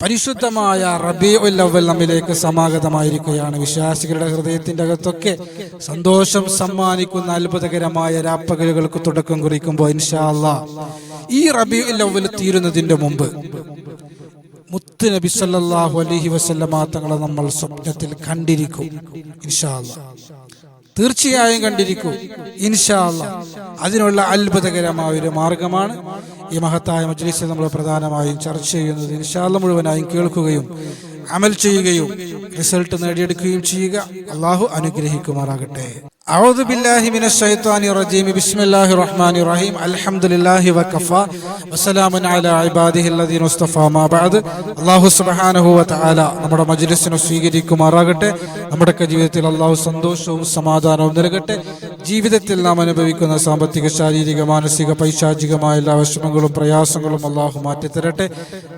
പരിശുദ്ധമായ റബി അവൽ നമ്മിലേക്ക് സമാഗതമായിരിക്കുകയാണ്. വിശ്വാസികളുടെ ഹൃദയത്തിന്റെ അകത്തൊക്കെ സന്തോഷം സമ്മാനിക്കുന്ന അത്ഭുതകരമായ രാപ്പകലുകൾക്ക് തുടക്കം കുറിക്കുമ്പോൾ ഇൻഷാല്ല ഈ റബി ഉല്ലവൽ തീരുന്നതിന്റെ മുമ്പ് മുത്ത് നബി സല്ലാഹു അലഹി വസല്ലമ തങ്ങളെ നമ്മൾ സ്വപ്നത്തിൽ കണ്ടിരിക്കും. ഇൻഷാല്ല തീർച്ചയായും കണ്ടിരിക്കും. ഇൻഷാല്ല അതിനുള്ള അത്ഭുതകരമായ ഒരു മാർഗമാണ് ഈ മഹത്തായ മജ്ലിസിൽ നമ്മൾ പ്രധാനമായും ചർച്ച ചെയ്യുന്നത് ഇൻഷാ അല്ലാ മുഴുവനായും കേൾക്കുകയും അമൽ ചെയ്യുകയും റിസൾട്ട് നേടിയെടുക്കുകയും ചെയ്യുക. അള്ളാഹു അനുഗ്രഹിക്കുമാറാകട്ടെ. أعوذ بالله من الشيطان الرجيم بسم الله الرحمن الرحيم الحمد لله وكفى وسلام على عباده الذين اصطفى ما بعد അള്ളാഹു സുബ്ഹാനഹു വതആല നമ്മുടെ മജ്ലിസിനെ സ്വീകരിക്കുമാറാകട്ടെ നമ്മുടെയൊക്കെ ജീവിതത്തിൽ അള്ളാഹു സന്തോഷവും സമാധാനവും നൽകട്ടെ ജീവിതത്തിൽ നാം അനുഭവിക്കുന്ന സാമ്പത്തിക ശാരീരിക മാനസിക പൈശാചികമായ എല്ലാ വിഷമങ്ങളും പ്രയാസങ്ങളും അള്ളാഹു മാറ്റിത്തരട്ടെ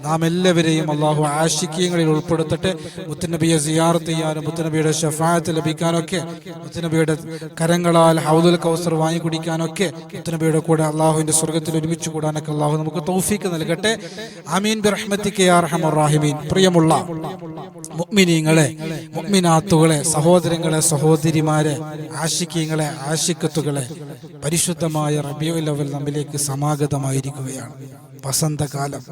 നാം എല്ലാവരെയും അള്ളാഹു ആശിക്യങ്ങളിൽ ഉൾപ്പെടുത്തട്ടെ മുത്തുനബിയെ സിയാറത്ത് ചെയ്യാനും മുത്തുനബിയുടെ ഷഫായത്ത് ലഭിക്കാനൊക്കെ മുത്തുനബിയുടെ കരങ്ങളാൽ ഹൗദുൽ കൗസർ വാങ്ങി കുടിക്കാനൊക്കെ മുത്തനബിയുടെ കൂടെ അള്ളാഹുവിന്റെ സ്വർഗത്തിൽ ഒരുമിച്ച് കൂടാനൊക്കെ അള്ളാഹു നമുക്ക് തൗഫീക്ക് നൽകട്ടെ. അമീൻ ബിറഹ്മത്തിക്ക് പ്രിയമുള്ള മുഅ്മിനീങ്ങളെ മുഅ്മിനാത്തുകളെ സഹോദരങ്ങളെ സഹോദരിമാരെ ആശിക്കീങ്ങളെ ആശിക്കത്തുകളെ പരിശുദ്ധമായ റബിയുൽ അവൽ നമ്മിലേക്ക് സമാഗതമായിരിക്കുകയാണ്. വസന്തകാലം.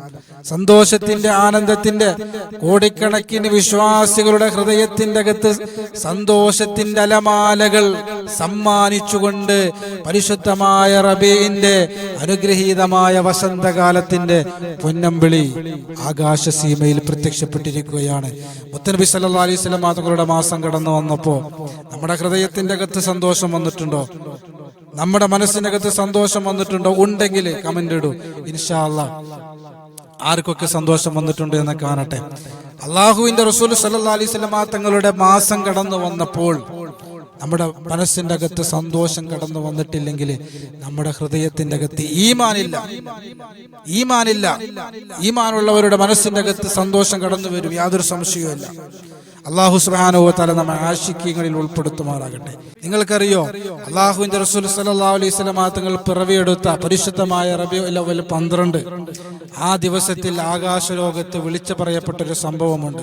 സന്തോഷത്തിന്റെ ആനന്ദത്തിന്റെ കോടിക്കണക്കിന് വിശ്വാസികളുടെ ഹൃദയത്തിന്റെ അകത്ത് സന്തോഷത്തിന്റെ അലമാലകൾ സമ്മാനിച്ചുകൊണ്ട് പരിശുദ്ധമായ റബീന്റെ അനുഗ്രഹീതമായ വസന്തകാലത്തിന്റെ പൊന്നമ്പിളി ആകാശ സീമയിൽ പ്രത്യക്ഷപ്പെട്ടിരിക്കുകയാണ്. മുത്തനബി സല്ലാ അലൈഹി സ്വലം മാസം കടന്നു വന്നപ്പോ നമ്മുടെ ഹൃദയത്തിന്റെ അകത്ത് സന്തോഷം വന്നിട്ടുണ്ടോ? നമ്മുടെ മനസ്സിനകത്ത് സന്തോഷം വന്നിട്ടുണ്ടോ? ഉണ്ടെങ്കിൽ കമന്റ് ഇടൂ. ഇൻഷാ ആർക്കൊക്കെ സന്തോഷം വന്നിട്ടുണ്ട് എന്ന് കാണട്ടെ. അള്ളാഹുവിന്റെ റസൂൽ സല്ലാ അലൈഹി സ്വലമ തങ്ങളുടെ മാസം കടന്നു വന്നപ്പോൾ നമ്മുടെ മനസ്സിന്റെ അകത്ത് സന്തോഷം കടന്നു വന്നിട്ടില്ലെങ്കിൽ നമ്മുടെ ഹൃദയത്തിന്റെ അകത്ത് ഈമാനില്ല. ഈമാനില്ല. ഈമാനുള്ളവരുടെ മനസ്സിന്റെ അകത്ത് സന്തോഷം കടന്നു വരും. യാതൊരു സംശയവുമില്ല. അള്ളാഹു സുബാനുവത്താല നമ്മെ ആശിക്കങ്ങളിൽ ഉൾപ്പെടുത്തുമാറാകട്ടെ. നിങ്ങൾക്കറിയോ? അള്ളാഹുവിന്റെ റസൂൽ സല്ലാ അലൈഹി പിറവിയെടുത്ത പരിശുദ്ധമായ റബിയോ ലെവൽ പന്ത്രണ്ട്. ആ ദിവസത്തിൽ ആകാശലോകത്ത് വിളിച്ചു പറയപ്പെട്ട ഒരു സംഭവമുണ്ട്.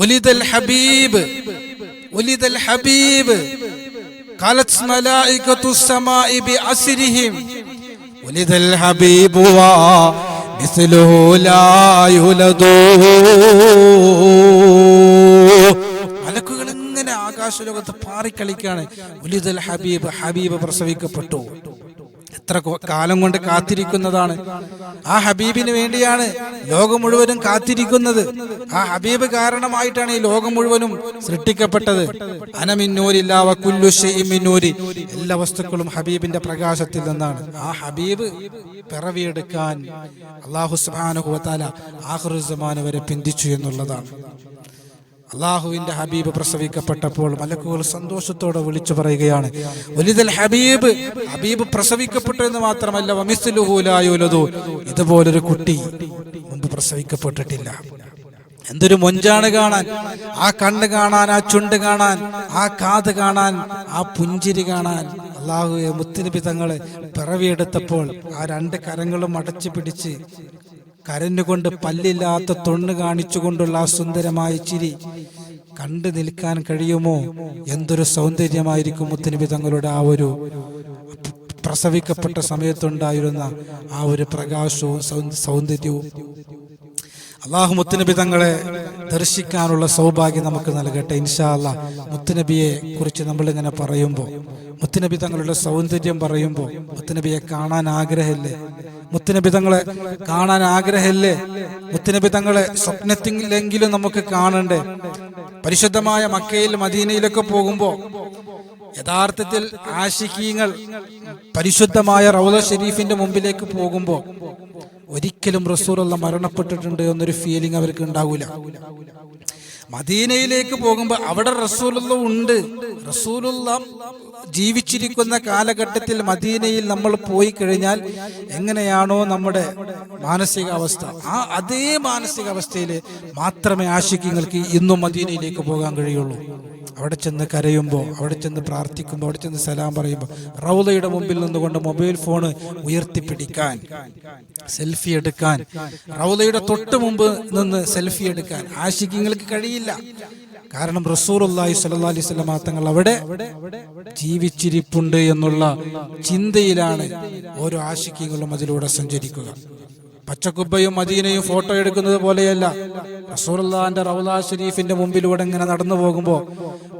ഒലിദൽ ഹബീബ് ഹബീബ് മലക്കുകൾ ഇങ്ങനെ ആകാശലോകത്ത് പാറിക്കളിക്കാണ്. ഹബീബ് ഹബീബ് പ്രസവിക്കപ്പെട്ടു. എത്ര കാലം കൊണ്ട് കാത്തിരിക്കുന്നതാണ്. ആ ഹബീബിന് വേണ്ടിയാണ് ലോകം മുഴുവനും കാത്തിരിക്കുന്നത്. ആ ഹബീബ് കാരണമായിട്ടാണ് ഈ ലോകം മുഴുവനും സൃഷ്ടിക്കപ്പെട്ടത്. അനമിന്നൂരില്ലാവ എല്ലാ വസ്തുക്കളും ഹബീബിന്റെ പ്രകാശത്തിൽ നിന്നാണ്. ആ ഹബീബ് പിറവിയെടുക്കാൻ അള്ളാഹു സുബാനുഹുവത്താല വരെ പിന്തിച്ചു എന്നുള്ളതാണ്. അള്ളാഹുവിന്റെ ഹബീബ് പ്രസവിക്കപ്പെട്ടപ്പോൾ മലക്കുകൾ സന്തോഷത്തോടെ വിളിച്ചു പറയുകയാണ് ഹബീബ് ഹബീബ് പ്രസവിക്കപ്പെട്ടു എന്ന് മാത്രമല്ല വമിസ്ലുഹൂലായുലതു ഇതുപോലൊരു കുട്ടി മുമ്പ് പ്രസവിക്കപ്പെട്ടിട്ടില്ല. എന്തൊരു മൊഞ്ചാണ് കാണാൻ ആ കണ്ണ് കാണാൻ ആ ചുണ്ട് കാണാൻ ആ കാത് കാണാൻ ആ പുഞ്ചിരി കാണാൻ. അള്ളാഹു മുത്തുനബി തങ്ങളെ പിറവിയെടുത്തപ്പോൾ ആ രണ്ട് കരങ്ങളും അടച്ചു പിടിച്ച് കരഞ്ഞുകൊണ്ട് പല്ലില്ലാത്ത തൊണ്ണ് കാണിച്ചുകൊണ്ടുള്ള ആ സുന്ദരമായ ചിരി കണ്ടു നിൽക്കാൻ കഴിയുമോ? എന്തൊരു സൗന്ദര്യമായിരിക്കും മുത്തനബി തങ്ങളുടെ ആ ഒരു പ്രസവിക്കപ്പെട്ട സമയത്തുണ്ടായിരുന്ന ആ ഒരു പ്രകാശവും സൗന്ദര്യവും. അള്ളാഹു മുത്തുനബി തങ്ങളെ ദർശിക്കാനുള്ള സൗഭാഗ്യം നമുക്ക് നൽകട്ടെ ഇൻഷാ മുത്തനബിയെ കുറിച്ച് നമ്മൾ ഇങ്ങനെ പറയുമ്പോൾ മുത്തുനബി തങ്ങളുടെ സൗന്ദര്യം പറയുമ്പോൾ മുത്തുനബിയെ കാണാൻ ആഗ്രഹമില്ലേ? മുത്തുനബി തങ്ങളെ കാണാൻ ആഗ്രഹമില്ലേ? മുത്തുനബി തങ്ങളെ സ്വപ്നത്തിലെങ്കിലും നമുക്ക് കാണണ്ടേ? പരിശുദ്ധമായ മക്കയിൽ മദീനയിലൊക്കെ പോകുമ്പോൾ യഥാർത്ഥത്തിൽ ആശിക്കീങ്ങൾ പരിശുദ്ധമായ റൗദ ഷെരീഫിന്റെ മുമ്പിലേക്ക് പോകുമ്പോൾ ഒരിക്കലും റസൂലുള്ള മരണപ്പെട്ടിട്ടുണ്ട് എന്നൊരു ഫീലിംഗ് അവർക്ക് ഉണ്ടാവില്ല മദീനയിലേക്ക് പോകുമ്പോൾ അവിടെ റസൂലുള്ള ഉണ്ട്. റസൂലുള്ള ജീവിച്ചിരിക്കുന്ന കാലഘട്ടത്തിൽ മദീനയിൽ നമ്മൾ പോയി കഴിഞ്ഞാൽ എങ്ങനെയാണോ നമ്മുടെ മാനസികാവസ്ഥ. ആ അതേ മാനസികാവസ്ഥയിൽ മാത്രമേ ആശിക്കങ്ങൾക്ക് ഇന്നും മദീനയിലേക്ക് പോകാൻ കഴിയുള്ളൂ. അവിടെ ചെന്ന് കരയുമ്പോൾ അവിടെ ചെന്ന് പ്രാർത്ഥിക്കുമ്പോൾ അവിടെ ചെന്ന് സലാം പറയുമ്പോൾ റൗലയുടെ മുമ്പിൽ നിന്നുകൊണ്ട് മൊബൈൽ ഫോണ് ഉയർത്തിപ്പിടിക്കാൻ സെൽഫി എടുക്കാൻ റൗലയുടെ തൊട്ട് മുമ്പ് നിന്ന് സെൽഫി എടുക്കാൻ. ആശിക്കങ്ങൾക്ക് കഴിയില്ല. കാരണം റസൂറുല്ലാഹി സ്വല്ലല്ലാഹി അലൈഹി സ്വലം തങ്ങൾ അവിടെ ജീവിച്ചിരിപ്പുണ്ട് എന്നുള്ള ചിന്തയിലാണ് ഓരോ ആശിക്കങ്ങളും അതിലൂടെ സഞ്ചരിക്കുക. പച്ചക്കുബ്ബയും മദീനയും ഫോട്ടോ എടുക്കുന്നത് പോലെയല്ല. റസൂലുള്ളാന്റെ റൗല ഷെരീഫിന്റെ മുമ്പിലൂടെ ഇങ്ങനെ നടന്നു പോകുമ്പോൾ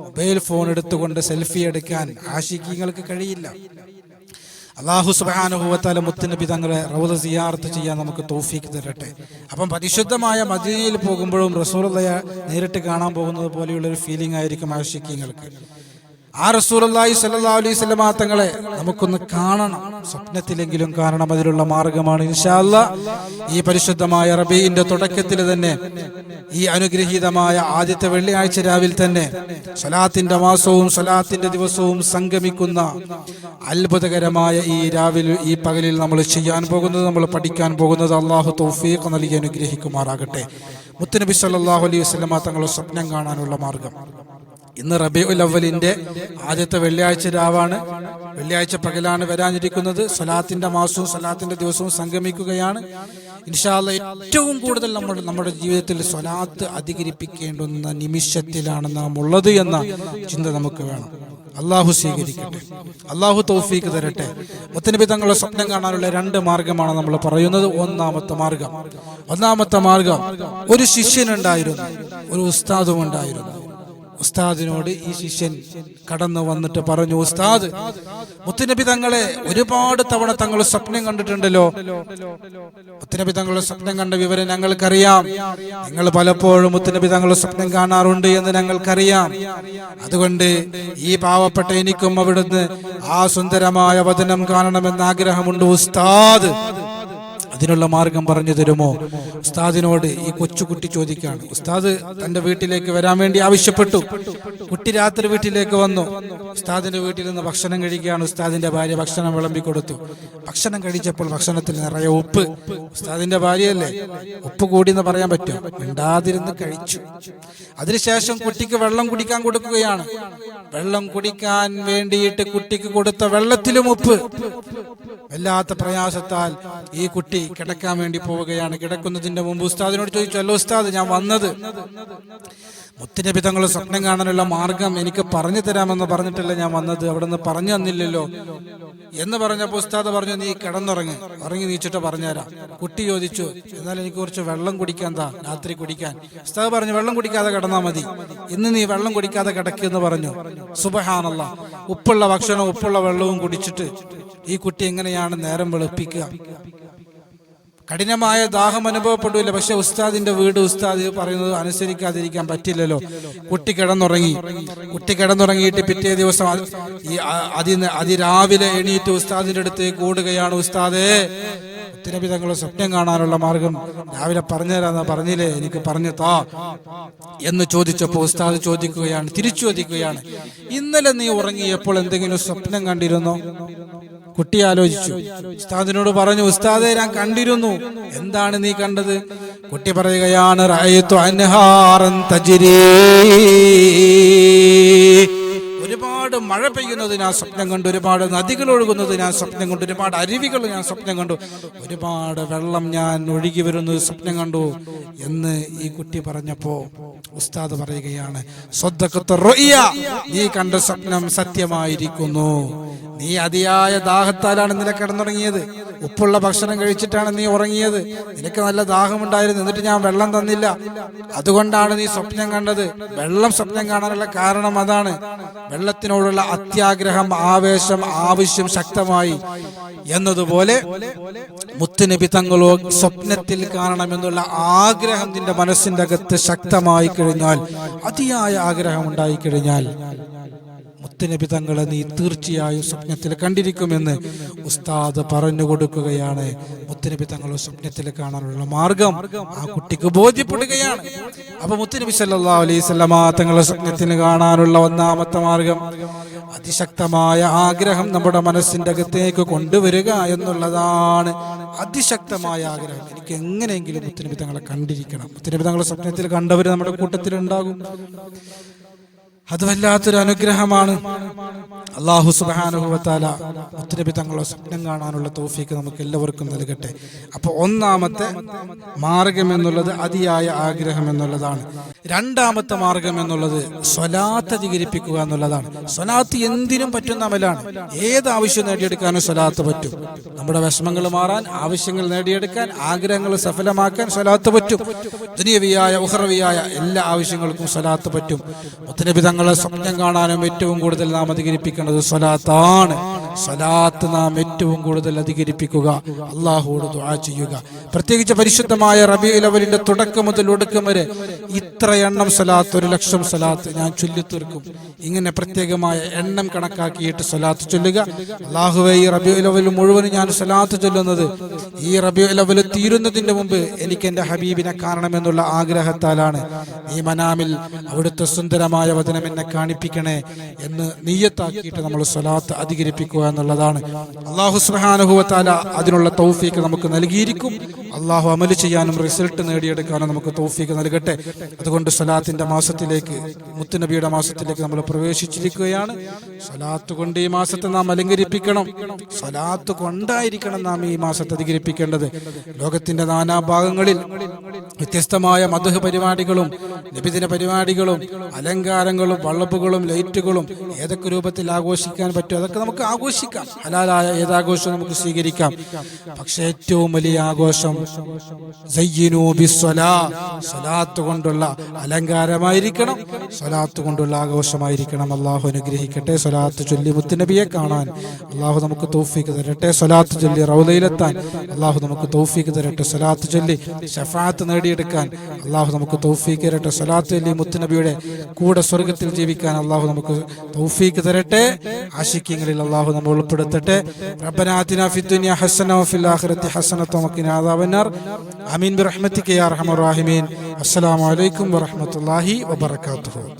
മൊബൈൽ ഫോൺ എടുത്തുകൊണ്ട് സെൽഫി എടുക്കാൻ ആശിക്കങ്ങൾക്ക് കഴിയില്ല. അള്ളാഹു സുബാനുഭവത്താല മുത്തുനബി തങ്ങളെ റൗദ സിയാർത്ത് ചെയ്യാൻ നമുക്ക് തോഫീക്ക് തരട്ടെ. അപ്പം പരിശുദ്ധമായ മദീനയിൽ പോകുമ്പോഴും റസൂലയെ നേരിട്ട് കാണാൻ പോകുന്നത് പോലെയുള്ള ഒരു ഫീലിംഗ് ആയിരിക്കും ആശിക്കങ്ങൾക്ക്. ആ റസൂലി സല്ലാ അലൈഹി സ്വലമാ തങ്ങളെ നമുക്കൊന്ന് കാണണം. സ്വപ്നത്തിലെങ്കിലും കാണണം. അതിലുള്ള മാർഗമാണ് ഇൻഷാല്ല ഈ പരിശുദ്ധമായ റബീന്റെ തുടക്കത്തിൽ തന്നെ ഈ അനുഗ്രഹീതമായ ആദ്യത്തെ വെള്ളിയാഴ്ച രാവിൽ തന്നെ സലാത്തിന്റെ മാസവും സലാത്തിന്റെ ദിവസവും സംഗമിക്കുന്ന അത്ഭുതകരമായ ഈ രാവിലെ ഈ പകലിൽ നമ്മൾ ചെയ്യാൻ പോകുന്നത് നമ്മൾ പഠിക്കാൻ പോകുന്നത് അള്ളാഹു തൗഫീഖ് നൽകി അനുഗ്രഹിക്കുമാറാകട്ടെ. മുത്തുനബി സല്ലാഹു അലൈഹി വസ്ലമ തങ്ങളുടെ സ്വപ്നം കാണാനുള്ള മാർഗം. ഇന്ന് റബിഉൽ അവലിന്റെ ആദ്യത്തെ വെള്ളിയാഴ്ച രാവാണ്. വെള്ളിയാഴ്ച പകലാണ് വരാനിരിക്കുന്നത്. സലാത്തിന്റെ മാസവും സലാത്തിന്റെ ദിവസവും സംഗമിക്കുകയാണ്. ഇൻഷാല്ല ഏറ്റവും കൂടുതൽ നമ്മൾ നമ്മുടെ ജീവിതത്തിൽ സ്വലാത്ത് അധികരിപ്പിക്കേണ്ടുന്ന നിമിഷത്തിലാണ് നാം ഉള്ളത് എന്ന ചിന്ത നമുക്ക് വേണം. അള്ളാഹു സ്വീകരിക്കട്ടെ. അള്ളാഹു തൗഫീക്ക് തരട്ടെ. മുത്തനബി തങ്ങളുടെ സ്വപ്നം കാണാനുള്ള രണ്ട് മാർഗമാണ് നമ്മൾ പറയുന്നത്. ഒന്നാമത്തെ മാർഗം. ഒന്നാമത്തെ മാർഗം ഒരു ശിഷ്യനുണ്ടായിരുന്നു. ഒരു ഉസ്താദും ഉണ്ടായിരുന്നു. ഉസ്താദിനോട് ഈ ശിഷ്യൻ കടന്നു വന്നിട്ട് പറഞ്ഞു ഉസ്താദ് മുത്തുനബി തങ്ങളെ ഒരുപാട് തവണ തങ്ങൾ സ്വപ്നം കണ്ടിട്ടുണ്ടല്ലോ. മുത്തുനബി തങ്ങളുടെ സ്വപ്നം കണ്ട വിവരം ഞങ്ങൾക്കറിയാം. നിങ്ങൾ പലപ്പോഴും മുത്തുനബി തങ്ങളുടെ സ്വപ്നം കാണാറുണ്ട് എന്ന് ഞങ്ങൾക്കറിയാം. അതുകൊണ്ട് ഈ പാവപ്പെട്ട എനിക്കും അവിടുന്ന് ആ സുന്ദരമായ വചനം കാണണമെന്ന് ആഗ്രഹമുണ്ട് ഉസ്താദ്. അതിനുള്ള മാർഗം പറഞ്ഞു തരുമോ? ഉസ്താദിനോട് ഈ കൊച്ചുകുട്ടി ചോദിക്കുകയാണ്. ഉസ്താദ് തന്റെ വീട്ടിലേക്ക് വരാൻ വേണ്ടി ആവശ്യപ്പെട്ടു. കുട്ടി രാത്രി വീട്ടിലേക്ക് വന്നു. ഉസ്താദിന്റെ വീട്ടിൽ നിന്ന് ഭക്ഷണം കഴിക്കുകയാണ്. ഉസ്താദിന്റെ ഭാര്യ ഭക്ഷണം വിളമ്പി കൊടുത്തു. ഭക്ഷണം കഴിച്ചപ്പോൾ ഭക്ഷണത്തിൽ നിറയെ ഉപ്പ്. ഉസ്താദിന്റെ ഭാര്യയല്ലേ? ഉപ്പ് കൂടി എന്ന് പറയാൻ പറ്റുമോ? മിണ്ടാതിരുന്ന് കഴിച്ചു. അതിനുശേഷം കുട്ടിക്ക് വെള്ളം കുടിക്കാൻ കൊടുക്കുകയാണ്. വെള്ളം കുടിക്കാൻ വേണ്ടിയിട്ട് കുട്ടിക്ക് കൊടുത്ത വെള്ളത്തിലും ഉപ്പ്. വല്ലാത്ത പ്രയാസത്താൽ ഈ കുട്ടി കിടക്കാൻ വേണ്ടി പോവുകയാണ്. കിടക്കുന്നതിന്റെ മുമ്പ് ഉസ്താദിനോട് ചോദിച്ചു അല്ലോ ഉസ്താദ് ഞാൻ വന്നത്. മുത്തിന്റെ തങ്ങൾ സ്വപ്നം കാണാനുള്ള മാർഗം എനിക്ക് പറഞ്ഞു തരാമെന്ന് പറഞ്ഞിട്ടല്ല ഞാൻ വന്നത്. അവിടെ നിന്ന് പറഞ്ഞു തന്നില്ലല്ലോ എന്ന് പറഞ്ഞപ്പോൾ ഉസ്താദ് പറഞ്ഞു നീ കിടന്നുറങ്ങി. ഉറങ്ങി നീച്ചിട്ട് പറഞ്ഞുതരാം. കുട്ടി ചോദിച്ചു എന്നാൽ എനിക്ക് കുറച്ച് വെള്ളം കുടിക്കാൻ താ രാത്രി കുടിക്കാൻ. ഉസ്താദ് പറഞ്ഞു വെള്ളം കുടിക്കാതെ കിടന്നാൽ മതി. ഇന്ന് നീ വെള്ളം കുടിക്കാതെ കിടക്കുമെന്ന് പറഞ്ഞു. സുബഹാനല്ല. ഉപ്പുള്ള ഭക്ഷണം ഉപ്പുള്ള വെള്ളവും കുടിച്ചിട്ട് ഈ കുട്ടി എങ്ങനെയാണ് നേരം വെളുപ്പിക്കുക? കഠിനമായ ദാഹം അനുഭവപ്പെടില്ല പക്ഷെ ഉസ്താദിന്റെ വീട് ഉസ്താദ് പറയുന്നത് അനുസരിക്കാതിരിക്കാൻ പറ്റില്ലല്ലോ. കുട്ടി കിടന്നുറങ്ങി. കുട്ടി കിടന്നുറങ്ങിയിട്ട് പിറ്റേ ദിവസം ഈ അതിരാവിലെ എണീറ്റ് ഉസ്താദിന്റെ അടുത്തേക്ക് കൂടുകയാണ് ഉസ്താദേ. മുത്തുനബി തങ്ങളുടെ സ്വപ്നം കാണാനുള്ള മാർഗം രാവിലെ പറഞ്ഞുതരാന്ന് പറഞ്ഞില്ലേ? എനിക്ക് പറഞ്ഞു താ എന്ന് ചോദിച്ചപ്പോൾ ഉസ്താദ് ചോദിക്കുകയാണ് തിരിച്ചു ചോദിക്കുകയാണ്. ഇന്നലെ നീ ഉറങ്ങിയപ്പോൾ എന്തെങ്കിലും സ്വപ്നം കണ്ടിരുന്നോ? കുട്ടി ആലോചിച്ചു. ഉസ്താദിനോട് പറഞ്ഞു ഉസ്താദെ ഞാൻ കണ്ടിരുന്നു. എന്താണ് നീ കണ്ടത്? കുട്ടി പറയുകയാണ് ഒരുപാട് മഴ പെയ്യുന്നത് ഞാൻ സ്വപ്നം കണ്ടു ഒരുപാട് നദികൾ ഒഴുകുന്നത് ഞാൻ സ്വപ്നം കണ്ടു ഒരുപാട് അരുവികൾ ഞാൻ സ്വപ്നം കണ്ടു ഒരുപാട് വെള്ളം ഞാൻ ഒഴുകി വരുന്നത് സ്വപ്നം കണ്ടു എന്ന് ഈ കുട്ടി പറഞ്ഞപ്പോ ഉസ്താദ് പറയുകയാണ്. നീ കണ്ട സ്വപ്നം സത്യമായിരിക്കുന്നു നീ അതിയായ ദാഹത്താലാണ് ഇന്നലെ കിടന്നുറങ്ങിയത് ഉപ്പുള്ള ഭക്ഷണം കഴിച്ചിട്ടാണ് നീ ഉറങ്ങിയത്? നിനക്ക് നല്ല ദാഹമുണ്ടായിരുന്നു എന്നിട്ട് ഞാൻ വെള്ളം തന്നില്ല. അതുകൊണ്ടാണ് നീ സ്വപ്നം കണ്ടത്. വെള്ളം സ്വപ്നം കാണാനുള്ള കാരണം അതാണ്. വെള്ളത്തിനോടുള്ള അത്യാഗ്രഹം ആവേശം ആവശ്യം ശക്തമായി. എന്നതുപോലെ മുത്തുനബി തങ്ങളോ സ്വപ്നത്തിൽ കാണണമെന്നുള്ള ആഗ്രഹം നിന്റെ മനസ്സിന്റെ അകത്ത് ശക്തമായി കഴിഞ്ഞാൽ അതിയായ ആഗ്രഹം ഉണ്ടായി കഴിഞ്ഞാൽ മുത്തുനബി തങ്ങളെ നീ തീർച്ചയായും സ്വപ്നത്തിൽ കണ്ടിരിക്കുമെന്ന് ഉസ്താദ് പറഞ്ഞു കൊടുക്കുകയാണ്. മുത്തുനബി തങ്ങളെ സ്വപ്നത്തിൽ കാണാനുള്ള മാർഗം ആ കുട്ടിക്ക് ബോധ്യപ്പെടുകയാണ്. അപ്പൊ മുത്തുനബി സല്ലാ അലൈഹി സ്വലമ തങ്ങളെ സ്വപ്നത്തിന് കാണാനുള്ള ഒന്നാമത്തെ മാർഗം അതിശക്തമായ ആഗ്രഹം നമ്മുടെ മനസ്സിന്റെ അകത്തേക്ക് കൊണ്ടുവരിക എന്നുള്ളതാണ്. അതിശക്തമായ ആഗ്രഹം. എനിക്ക് എങ്ങനെയെങ്കിലും മുത്തുനബി തങ്ങളെ കണ്ടിരിക്കണം. മുത്തുനബി തങ്ങളെ സ്വപ്നത്തിൽ കണ്ടവർ നമ്മുടെ കൂട്ടത്തിൽ ഉണ്ടാകും അത് വല്ലാത്തൊരു അനുഗ്രഹമാണ്. അള്ളാഹു സുബാനുഭവത്താല ഒത്തിരി തങ്ങളെ സ്വപ്നം കാണാനുള്ള തോഫിക്ക് നമുക്ക് എല്ലാവർക്കും നൽകട്ടെ. അപ്പോൾ ഒന്നാമത്തെ മാർഗം എന്നുള്ളത് അതിയായ ആഗ്രഹം എന്നുള്ളതാണ്. രണ്ടാമത്തെ മാർഗം എന്നുള്ളത് സ്വലാത്ത് അധികരിപ്പിക്കുക എന്നുള്ളതാണ്. സ്വലാത്ത് എന്തിനും പറ്റുന്ന അമലാണ്. ഏത് ആവശ്യം നേടിയെടുക്കാനും സ്വലാത്ത് പറ്റും. നമ്മുടെ വിഷമങ്ങൾ മാറാൻ ആവശ്യങ്ങൾ നേടിയെടുക്കാൻ ആഗ്രഹങ്ങൾ സഫലമാക്കാൻ സ്വലാത്ത് പറ്റും. ദുനിയവിയായ ഉഹറവിയായ എല്ലാ ആവശ്യങ്ങൾക്കും സ്വലാത്ത് പറ്റും. മുത്തനബി തങ്ങളെ സ്വപ്നം കാണാനും ഏറ്റവും കൂടുതൽ നാം അധികരിപ്പിക്കേണ്ടത് സ്വലാത്താണ്. സ്വലാത്ത് നാം ഏറ്റവും കൂടുതൽ അധികരിപ്പിക്കുക അള്ളാഹുവോട് ദുആ ചെയ്യുക. പ്രത്യേകിച്ച് പരിശുദ്ധമായ റബി ലവലിന്റെ തുടക്കം മുതൽ ഒടുക്കം വരെ ഇത്ര എണ്ണം സ്വലാത്ത് ഒരു ലക്ഷം സ്വലാത്ത് ഞാൻ ചൊല്ലിത്തീർക്കും. ഇങ്ങനെ പ്രത്യേകമായ എണ്ണം കണക്കാക്കിയിട്ട് സ്വലാത്ത് ചൊല്ലുക. അള്ളാഹുവെ ഈ റബി ലവൽ മുഴുവൻ ഞാൻ സ്വലാത്ത് ചൊല്ലുന്നത് ഈ റബി ലവൽ തീരുന്നതിന്റെ മുമ്പ് എനിക്ക് എന്റെ ഹബീബിനെ കാണണമെന്നുള്ള ആഗ്രഹത്താലാണ്. ഈ മനാമിൽ അവിടുത്തെ സുന്ദരമായ വചനം എന്നെ കാണിപ്പിക്കണേ എന്ന് നീയത്താക്കിയിട്ട് നമ്മൾ സ്വലാത്ത് അധികരിപ്പിക്കുക എന്നുള്ളതാണ്. അള്ളാഹു സുബാനുഭവത്താല അതിനുള്ള തൗഫീക്ക് നമുക്ക് നൽകിയിരിക്കും. അള്ളാഹു അമൽ ചെയ്യാനും റിസൾട്ട് നേടിയെടുക്കാനും നമുക്ക് തൗഫീക്ക് നൽകട്ടെ. അതുകൊണ്ട് സലാത്തിന്റെ മാസത്തിലേക്ക് മുത്തുനബിയുടെ മാസത്തിലേക്ക് നമ്മൾ പ്രവേശിച്ചിരിക്കുകയാണ്. സലാത്ത് കൊണ്ട് ഈ മാസത്തെ നാം അലങ്കരിപ്പിക്കണം. സലാത്ത് കൊണ്ടായിരിക്കണം നാം ഈ മാസത്തെ അധികരിപ്പിക്കേണ്ടത്. ലോകത്തിന്റെ നാനാഭാഗങ്ങളിൽ വ്യത്യസ്തമായ മധുഹ പരിപാടികളും നിബിദിന പരിപാടികളും അലങ്കാരങ്ങളും വള്ളപ്പുകളും ലൈറ്റുകളും ഏതൊക്കെ രൂപത്തിൽ ആഘോഷിക്കാൻ പറ്റും അതൊക്കെ നമുക്ക് ആഘോഷിക്കാം. ഹലാലായ ഏതാഘോഷം നമുക്ക് സ്വീകരിക്കാം. പക്ഷെ ഏറ്റവും വലിയ ആഘോഷം കൊണ്ടുള്ള അലങ്കാരമായിരിക്കണം. സ്വലാത്ത് കൊണ്ടുള്ള ആഘോഷമായിരിക്കണം. അള്ളാഹു അനുഗ്രഹിക്കട്ടെ. സ്വലാത്ത് ചൊല്ലി മുത്തുനബിയെ കാണാൻ. അള്ളാഹു നമുക്ക് തൗഫീക്ക് തരട്ടെ. സ്വലാത്ത് ചൊല്ലി റൗലയിലെത്താൻ അള്ളാഹു നമുക്ക് തൗഫീക്ക് തരട്ടെ. സ്വലാത്ത് ചൊല്ലി ഷഫാത്ത് നേടിയെടുക്കാൻ. അള്ളാഹു നമുക്ക് തൗഫീക്ക് തരട്ടെ. സ്വലാത്ത് ചൊല്ലി മുത്തുനബിയുടെ കൂടെ സ്വർഗത്തിൽ ജീവിക്കാൻ. അള്ളാഹു നമുക്ക് തൗഫീക്ക് തരട്ടെ. ആശിക്യങ്ങളിൽ അള്ളാഹു നമ്മൾ ഉൾപ്പെടുത്തട്ടെ. റബ്ബനാതിന ഫിദ്ദുനിയ ഹസന വഫിൽ ആഖിറതി ഹസനത വഖിന അദാബന്നാർ. ആമീൻ. ബിറഹ്മതിക യാ അർഹമർ റഹീമീൻ. അസ്സലാമു അലൈക്കും വറഹ്മത്തുള്ളാഹി വബറകാതുഹു.